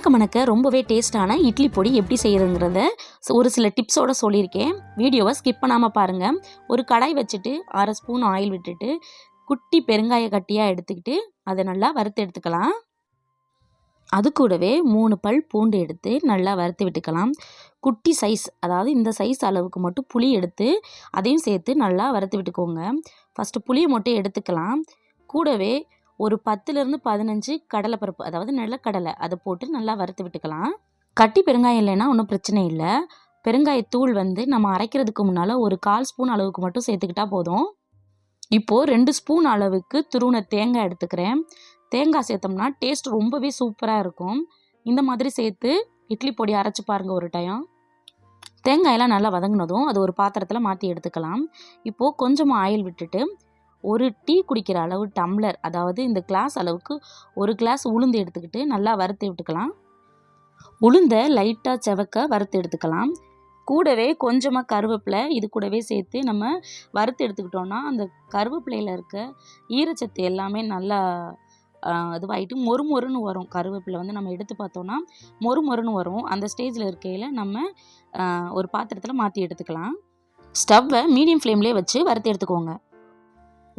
மணக்க மணக்க ரொம்பவே டேஸ்டான இட்லி பொடி எப்படி செய்கிறதுங்கிறத ஒரு சில டிப்ஸோட சொல்லியிருக்கேன். வீடியோவை ஸ்கிப் பண்ணாமல் பாருங்கள் ஒரு கடாய் வச்சுட்டு அரை ஸ்பூன் ஆயில் விட்டுட்டு குட்டி பெருங்காய கட்டியாக எடுத்துக்கிட்டு அதை நல்லா வறுத்து எடுத்துக்கலாம். அது கூடவே மூணு பல் பூண்டு எடுத்து நல்லா வறுத்து விட்டுக்கலாம். குட்டி சைஸ் அதாவது இந்த சைஸ் அளவுக்கு மட்டும் புளி எடுத்து அதையும் சேர்த்து நல்லா வறுத்து விட்டுக்கோங்க. ஃபஸ்ட்டு புளியை மட்டும் எடுத்துக்கலாம். கூடவே ஒரு பத்துலேருந்து பதினஞ்சு கடலைப்பருப்பு அதாவது நிலக்கடலை அதை போட்டு நல்லா வறுத்து விட்டுக்கலாம். கட்டி பெருங்காயம் இல்லைன்னா ஒன்றும் பிரச்சனை இல்லை. பெருங்காயத்தூள் வந்து நம்ம அரைக்கிறதுக்கு முன்னால் ஒரு கால் ஸ்பூன் அளவுக்கு மட்டும் சேர்த்துக்கிட்டா போதும். இப்போது ரெண்டு ஸ்பூன் அளவுக்கு துருவன தேங்காய் எடுத்துக்கிறேன். தேங்காய் சேர்த்தோம்னா டேஸ்ட் ரொம்பவே சூப்பராக இருக்கும். இந்த மாதிரி சேர்த்து இட்லி பொடி அரைச்சி பாருங்கள் ஒரு டைம் தேங்காயெல்லாம் நல்லா வதங்கினதும் அது ஒரு பாத்திரத்தில் மாற்றி எடுத்துக்கலாம். இப்போது கொஞ்சமாக ஆயில் விட்டுட்டு ஒரு டீ குடிக்கிற அளவு டம்ளர் அதாவது இந்த கிளாஸ் அளவுக்கு ஒரு கிளாஸ் உளுந்து எடுத்துக்கிட்டு நல்லா வறுத்து விட்டுக்கலாம். உளுந்தை லைட்டாக செவக்க வறுத்து எடுத்துக்கலாம். கூடவே கொஞ்சமாக கருவேப்பிலை இது கூடவே சேர்த்து நம்ம வறுத்து எடுத்துக்கிட்டோன்னா அந்த கருவேப்பிலையில் இருக்க ஈரச்சத்து எல்லாமே நல்லா இதுவாகிட்டு மொறு மொறுன்னு வரும். கருவேப்பிலை வந்து நம்ம எடுத்து பார்த்தோன்னா மொறு மொறுன்னு வரும். அந்த ஸ்டேஜில் இருக்கையில் நம்ம ஒரு பாத்திரத்தில் மாற்றி எடுத்துக்கலாம். ஸ்டவ்வை மீடியம் ஃப்ளேம்லேயே வச்சு வறுத்து எடுத்துக்கோங்க.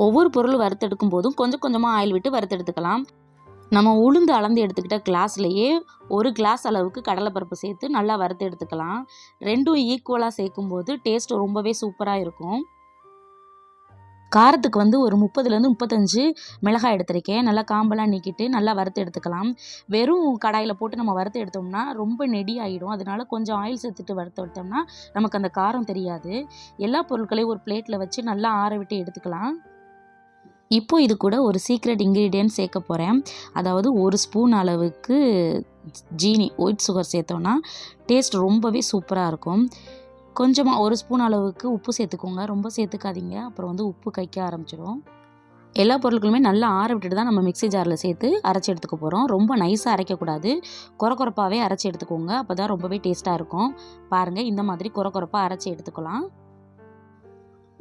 ஒவ்வொரு பொருள் வறுத்தெடுக்கும் போதும் கொஞ்சம் கொஞ்சமாக ஆயில் விட்டு வறுத்தெடுத்துக்கலாம். நம்ம உளுந்து அளந்து எடுத்துக்கிட்ட கிளாஸ்லேயே ஒரு கிளாஸ் அளவுக்கு கடலைப்பருப்பு சேர்த்து நல்லா வறுத்து எடுத்துக்கலாம் ரெண்டும் ஈக்குவலாக சேர்க்கும் போது டேஸ்ட் ரொம்பவே சூப்பராக இருக்கும். காரத்துக்கு வந்து ஒரு முப்பதுலேருந்து முப்பத்தஞ்சு மிளகாய் எடுத்திருக்கேன். நல்லா காம்பெல்லாம் நீக்கிட்டு நல்லா வறுத்து எடுத்துக்கலாம் வெறும் கடாயில் போட்டு நம்ம வறுத்து எடுத்தோம்னா ரொம்ப நெடி ஆகிடும் அதனால கொஞ்சம் ஆயில் சேர்த்துட்டு வறுத்து எடுத்தோம்னா நமக்கு அந்த காரம் தெரியாது. எல்லா பொருட்களையும் ஒரு பிளேட்டில் வச்சு நல்லா ஆற விட்டு எடுத்துக்கலாம். இப்போ இது கூட ஒரு சீக்ரெட் இன்க்ரீடியன்ட் சேர்க்க போகிறேன் அதாவது ஒரு ஸ்பூன் அளவுக்கு ஜீனி ஒயிட் சுகர் சேர்த்தோன்னா டேஸ்ட் ரொம்பவே சூப்பராக இருக்கும். கொஞ்சமாக ஒரு ஸ்பூன் அளவுக்கு உப்பு சேர்த்துக்கோங்க. ரொம்ப சேர்த்துக்காதீங்க. அப்புறம் வந்து உப்பு கைக்க ஆரம்பிச்சிடும் எல்லா பொருட்களுமே நல்லா ஆற விட்டுட்டு தான் நம்ம மிக்ஸி ஜாரில் சேர்த்து அரைச்சி எடுத்துக்க போகிறோம் ரொம்ப நைஸாக அரைக்கக்கூடாது. குறக்குறப்பாகவே அரைச்சி எடுத்துக்கோங்க. அப்போ தான் ரொம்பவே டேஸ்ட்டாக இருக்கும். பாருங்கள் இந்த மாதிரி குறக்குறப்பாக அரைச்சி எடுத்துக்கலாம்.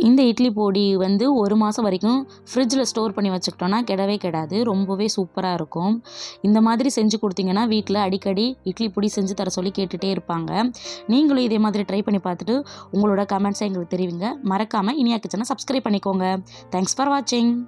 இந்த இட்லி பொடி வந்து ஒரு மாதம் வரைக்கும் ஃப்ரிட்ஜில் ஸ்டோர் பண்ணி வச்சுக்கிட்டோன்னா கெடவே கெடாது. ரொம்பவே சூப்பராக இருக்கும். இந்த மாதிரி செஞ்சு கொடுத்தீங்கன்னா வீட்டில் அடிக்கடி இட்லி பொடி செஞ்சு தர சொல்லி கேட்டுகிட்டே இருப்பாங்க. நீங்களும் இதே மாதிரி ட்ரை பண்ணி பார்த்துட்டு உங்களோட கமெண்ட்ஸை எங்களுக்கு தெரிவிங்க. மறக்காமல் இனியா கிச்சனை சப்ஸ்கிரைப் பண்ணிக்கோங்க. தேங்க்ஸ் ஃபார் வாட்சிங்